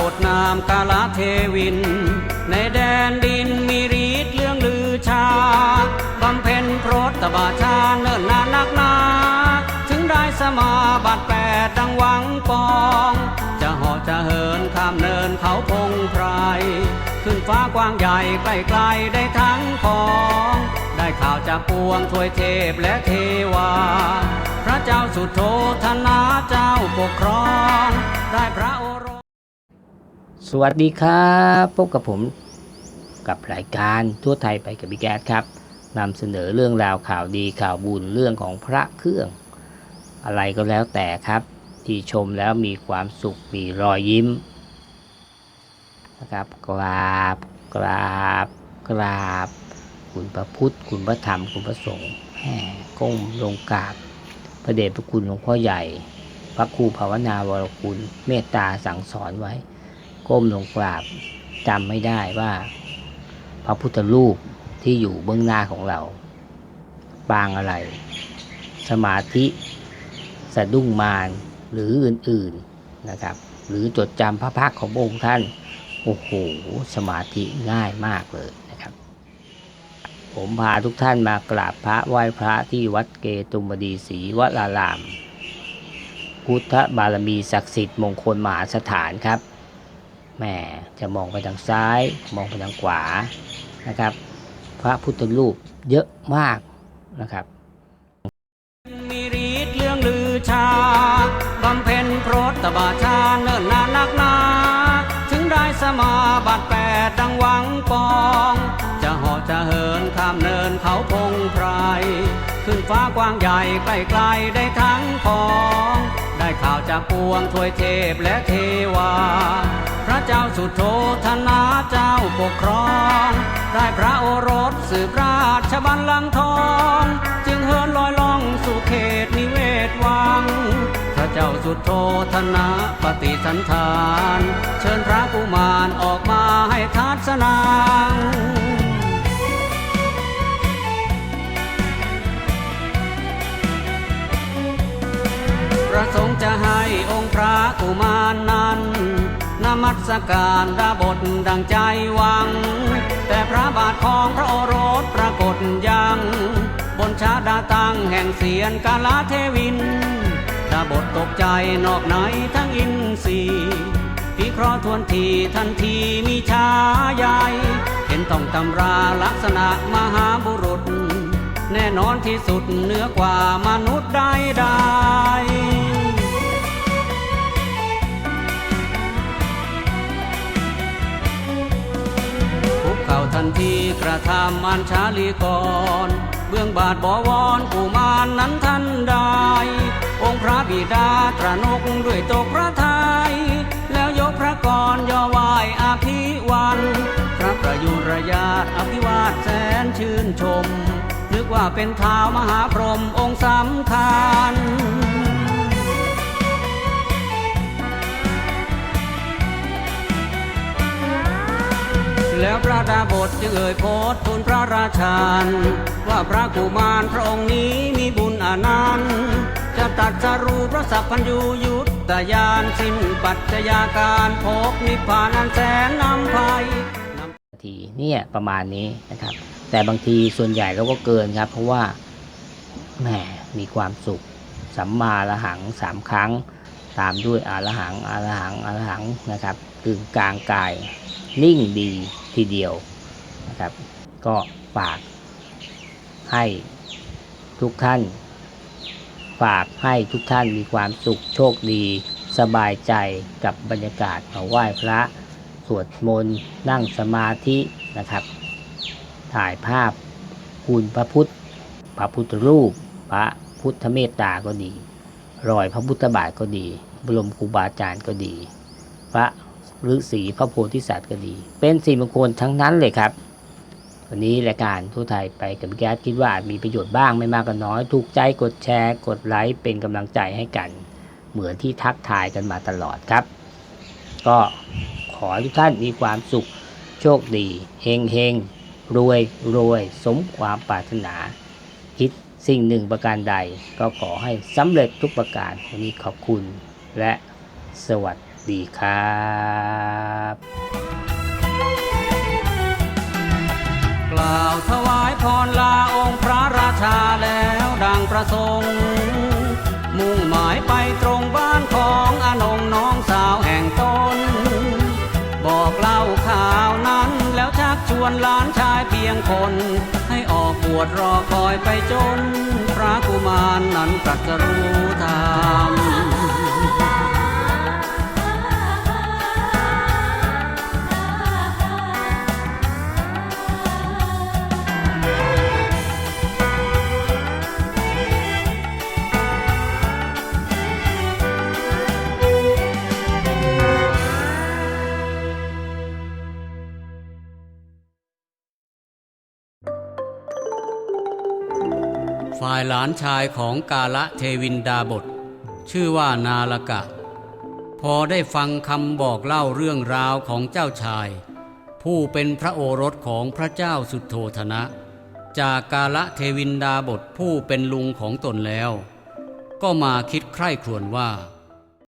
บทนามกาลเทวิน ในแดนดินมีฤทธิ์เรื่องลือชาบำเพ็ญโปรตบาชาเนิ่นนานนักนาถึงได้สมาบัติแปดดังหวังปอง จะหาะจะเหินข้ามเนินเขาพงไพรขึ้นฟ้ากว้างใหญ่ไกลไกลๆได้ทั้งของ ได้ข่าวจากปวงทวยเทพและเทวา พระเจ้าสุโธธนาเจ้าปกครอง ได้พระโอรส สวัสดีครับพบกับผมกับรายการทั่วไทยไปกับพี่แก๊สครับนำเสนอเรื่องราวข่าวดีข่าวบุญเรื่องของพระเครื่อง อะไรก็แล้วแต่ครับ ที่ชมแล้วมีความสุขมีรอยยิ้มนะครับกราบกราบกราบ คุณพระพุทธ คุณพระธรรม คุณพระสงฆ์แห่ก้มลงกราบพระเดชพระคุณหลวงพ่อใหญ่ พระครูภาวนาวรคุณเมตตาสั่งสอนไว้ ก้มลงกราบจำไม่ได้ว่า พระพุทธรูปที่อยู่เบื้องหน้าของเราปางอะไร สมาธิสะดุ้งมารหรืออื่นๆนะครับ หรือจดจำพระพักขององค์ท่าน โอ้โห สมาธิง่ายมากเลยนะครับ ผมพาทุกท่านมากราบพระไหว้พระที่วัดเกตุมดีศรีวราราม พุทธบารมีศักดิ์สิทธิ์มงคลมหาสถานครับ แหมจะมองไปทางซ้าย มองไปทางขวานะครับ พระพุทธรูปเยอะมากนะครับมีฤทธิ์เรื่องลือชาบำเพ็ญโปรตบาชาเนิ่นนานนักนา ถึงได้สมาบัติแปดดังหวังปอง จะหาะจะเหินข้ามเนินเขาพงไพร ขึ้นฟ้ากว้างใหญ่ไกลไกลๆได้ทั้งของ ได้ข่าวจากปวงทวยเทพและเทวา พระเจ้าสุโธธนาเจ้าปกครอง ได้พระโอรสสืบราชบัลลังก์ทอง จึงเหินลอยล่องสู่เขตนิเวศวัง พระเจ้าสุโธธนะปฏิสันฐาน เชิญพระกุมารออกมาให้ทัศนาง กุมารนั้นนมัสการดาบทดังใจหวัง แต่พระบาทของพระโอรสปรากฏยัง บนชาดาตังแห่งเสียนกาลาเทวินดาบทตกใจนอกไหนทั้งอินทรีย์พิเคราะห์ทวนทีทันทีมีชาใหญ่เห็นต้องตำราลักษณะมหาบุรุษ แน่นอนที่สุดเหนือกว่ามนุษย์ กระทำอันชาลีก่อนเบื้องบาทบวรกุมานนั้นทันใดองค์พระบิดาตรนกด้วยตกพระทัยแล้วยกพระกรย่อไหวอภิวันพระประยุรญาตอภิวาทแสนชื่นชม นึกว่าเป็นท้าวมหาพรหมองค์สำคัญ แล้วพระดาบทจึงเอ่ยโพสทูลพระราชาว่าพระกุมารพระองค์นี้มีบุญอนันต์จะตัดสรูปพระสัพพัญญูยุตตยานสิ้นปัจจัยาการพบนิพพานอันแสนนำภัยทีเนี่ยประมาณนี้นะครับ แต่บางทีส่วนใหญ่เราก็เกินครับ เพราะว่าแหมมีความสุขสัมมาละหังสามครั้ง ตามด้วยอาละหังอาละหังอาละหังนะครับกึ่งกลางกายนิ่งดี ทีเดียวนะครับ ก็ฝากให้ทุกท่าน ฝากให้ทุกท่านมีความสุขโชคดีสบายใจกับบรรยากาศมาไหว้พระสวดมนต์นั่งสมาธินะครับ ถ่ายภาพคุณพระพุทธ พระพุทธรูป พระพุทธเมตตาก็ดี รอยพระพุทธบาทก็ดี บรมครูบาอาจารย์ก็ดี พระ ฤาษีพระโพธิสัตว์ก็ดี เป็นสิ่งมงคลทั้งนั้นเลยครับ วันนี้รายการทั่วไทยไปกับพี่แก๊สคิดว่ามีประโยชน์บ้างไม่มากก็น้อย ถูกใจกดแชร์ กดไลค์เป็นกำลังใจให้กัน เหมือนที่ทักทายกันมาตลอดครับ ก็ขอให้ทุกท่านมีความสุขโชคดีเฮงเฮงรวยรวยสมความปรารถนา คิดสิ่งหนึ่งประการใด ก็ขอให้สำเร็จทุกประการวันนี้ขอบคุณและสวัสดี ดีครับกล่าวถวายพรลาองค์พระราชาแล้วดังประสงค์มุ่งหมายไปตรงบ้านของอนงน้องสาวแห่งตน บอกเล่าข่าวนั้นแล้วชักชวนหลานชายเพียงคน ให้ออกบวชรอคอยไปจน พระกุมารนนั้นตรัสรู้ ฝ่ายหลานชายของกาละเทวินดาบท ชื่อว่านาลกะ พอได้ฟังคำบอกเล่าเรื่องราวของเจ้าชาย ผู้เป็นพระโอรสของพระเจ้าสุโธธนะ จากกาละเทวินดาบทผู้เป็นลุงของตนแล้ว ก็มาคิดใคร่ครวญว่า